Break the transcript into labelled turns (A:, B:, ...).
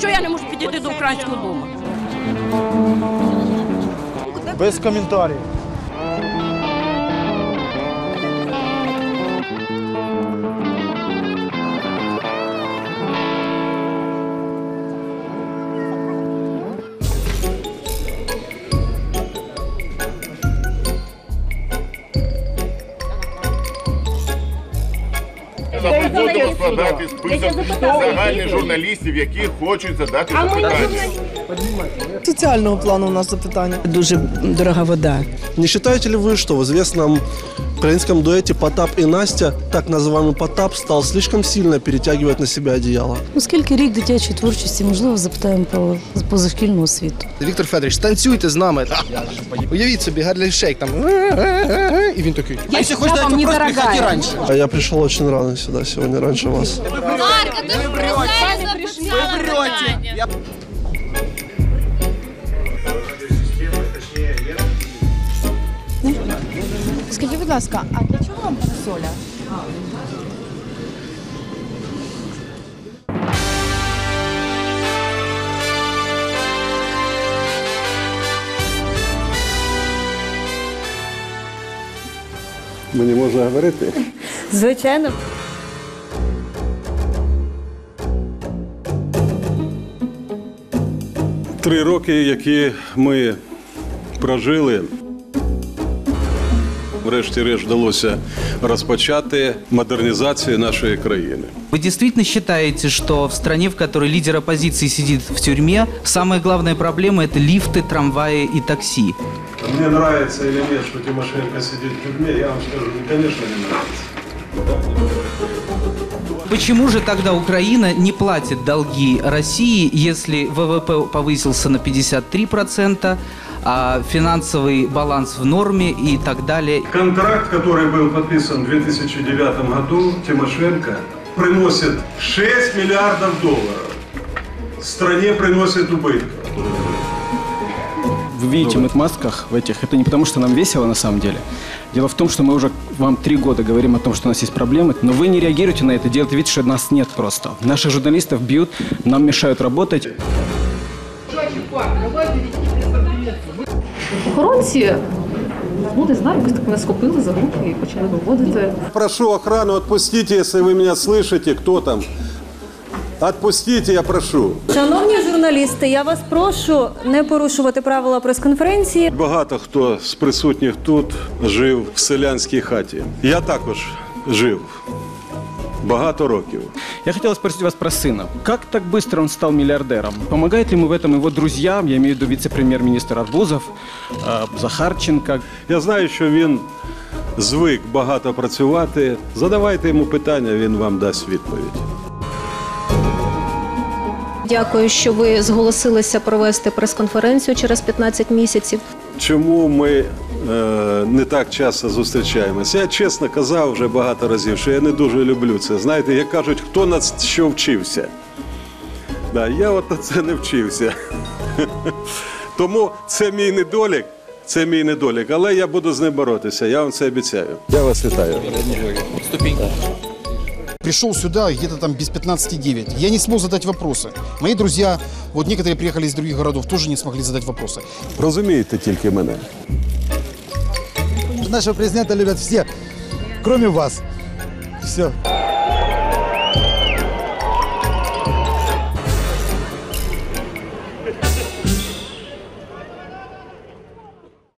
A: Чого я не можу підійти до українського дому?
B: Без коментарів.
C: Заходимо складати список загальних журналістів, які хочуть задати запитання.
D: Соціального плану у нас запитання.
E: Дуже дорога вода.
F: Не считаете ли вы, что в известном украинском дуэте Потап и Настя, так называемый Потап, стал слишком сильно перетягивать на себя одеяло?
G: Оскільки рік дитячої творчості, можливо, запитаємо про позашкільну освіту.
B: Віктор Федорович, танцюйте з нами. Уявіть собі, Гарлей Шейк там. І він такий. А якщо хочеш дати вопрос, приходи раніше.
F: А я пришел очень рано сюда сегодня, раньше вас.
H: Марка, записала питання.
D: Скажіть, будь ласка, а для чого вам парасоля?
F: Мені можна говорити?
G: Звичайно.
I: Три роки, які ми прожили, врешті-решт вдалося розпочати модернізацію нашої країни.
J: Вы действительно считаете, что в стране, в которой лидер оппозиции сидит в тюрьме, самая главная проблема – это лифты, трамваи и такси?
I: Мне нравится или нет, что Тимошенко сидит в тюрьме, я вам скажу, конечно, не нравится.
J: Почему же тогда Украина не платит долги России, если ВВП повысился на 53%, а финансовый баланс в норме и так далее?
I: Контракт, который был подписан в 2009 году, Тимошенко, приносит 6 миллиардов долларов. Стране приносит убытков.
K: Вы видите, мы в масках в этих. Это не потому, что нам весело на самом деле. Дело в том, что мы уже вам три года говорим о том, что у нас есть проблемы, но вы не реагируете на это, делаете вид, что нас нет просто. Наших журналистов бьют, нам мешают работать.
G: Охоронці, ну не знаю, якось так мене схопили за руки і почали виводити.
I: Прошу охрану, отпустите, если вы меня слышите, кто там. Отпустите, я прошу.
G: Шановні журналісти, я вас прошу не порушувати правила прес-конференції.
I: Багато хто з присутніх тут жив в селянській хаті. Я також жив багато років.
K: Я хотел спросить вас про сына. Как так быстро он стал миллиардером? Помогает ли ему в этом его друзьям, я имею в виду вице-премьер-министр Арбузов, э, Захарченко?
I: Я знаю, що він звик багато працювати. Задавайте йому питання, він вам дасть відповідь.
H: Дякую, що ви зголосилися провести прес-конференцію через 15 місяців.
I: Чому ми е, не так часто зустрічаємося? Я чесно казав вже багато разів, що я не дуже люблю це. Знаєте, як кажуть, хто на що вчився. Да, я от на це не вчився. Тому це мій недолік. Це мій недолік, але я буду з ним боротися, я вам це обіцяю. Я вас вітаю.
B: Пришел сюда где-то там без 15-9. Я не смог задать вопросы. Мои друзья, вот некоторые приехали из других городов, тоже не смогли задать вопросы.
I: Розумієте тільки мене.
B: Нашего президента любят все, кроме вас. Все.